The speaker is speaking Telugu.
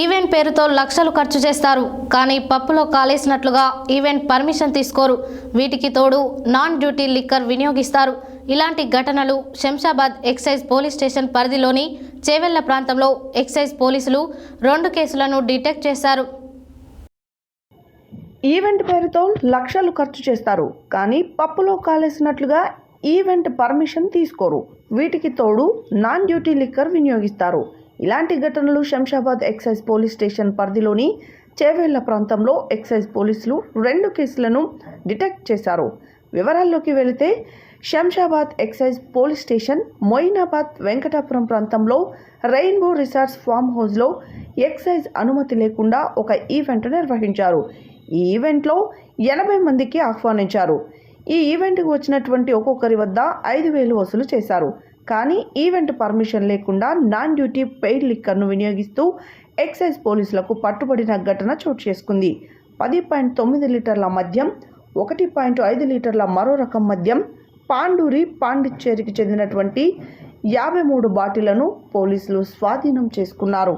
ఈవెంట్ పేరుతో లక్షలు ఖర్చు చేస్తారు. కానీ పప్పులో కాలేసినట్లుగా ఈవెంట్ పర్మిషన్ తీసుకోరు. వీటికి తోడు నాన్ డ్యూటీ లిక్కర్ వినియోగిస్తారు. ఇలాంటి ఘటనలు శంషాబాద్ ఎక్సైజ్ పోలీస్ స్టేషన్ పరిధిలోని చేవెళ్ళ ప్రాంతంలో ఎక్సైజ్ పోలీసులు రెండు కేసులను డిటెక్ట్ చేశారు. ఈవెంట్ పేరుతో లక్షలు ఖర్చు చేస్తారు. కానీ పప్పులో కాలేసినట్లుగా ఈవెంట్ పర్మిషన్ తీసుకోరు. వీటికి తోడు నాన్ డ్యూటీ లిక్కర్ వినియోగిస్తారు. ఇలాంటి ఘటనలు శంషాబాద్ ఎక్సైజ్ పోలీస్ స్టేషన్ పరిధిలోని చేవేళ్ళ ప్రాంతంలో ఎక్సైజ్ పోలీసులు రెండు కేసులను డిటెక్ట్ చేశారు. వివరాల్లోకి వెళితే Shamshabad excise police station Moinabad Venkatapuram ప్రాంతంలో రెయిన్బో రిసార్ట్స్ ఫామ్ హౌస్లో ఎక్సైజ్ అనుమతి లేకుండా ఒక ఈవెంట్ నిర్వహించారు. ఈ ఈవెంట్లో ఎనభై మందికి ఆహ్వానించారు. ఈ ఈవెంట్కి వచ్చినటువంటి ఒక్కొక్కరి వద్ద ఐదు వేలు వసూలు చేశారు. కానీ ఈవెంట్ పర్మిషన్ లేకుండా నాన్ డ్యూటీ పెయిడ్ లిక్కర్ను వినియోగిస్తూ ఎక్సైజ్ పోలీసులకు పట్టుబడిన ఘటన చోటు చేసుకుంది. పది పాయింట్ తొమ్మిది లీటర్ల మద్యం ఒకటి పాయింట్ ఐదు లీటర్ల మరో రకం మద్యం పాండూరి పాండిచ్చేరికి చెందినటువంటి యాభై మూడు బాటిలను పోలీసులు స్వాధీనం చేసుకున్నారు.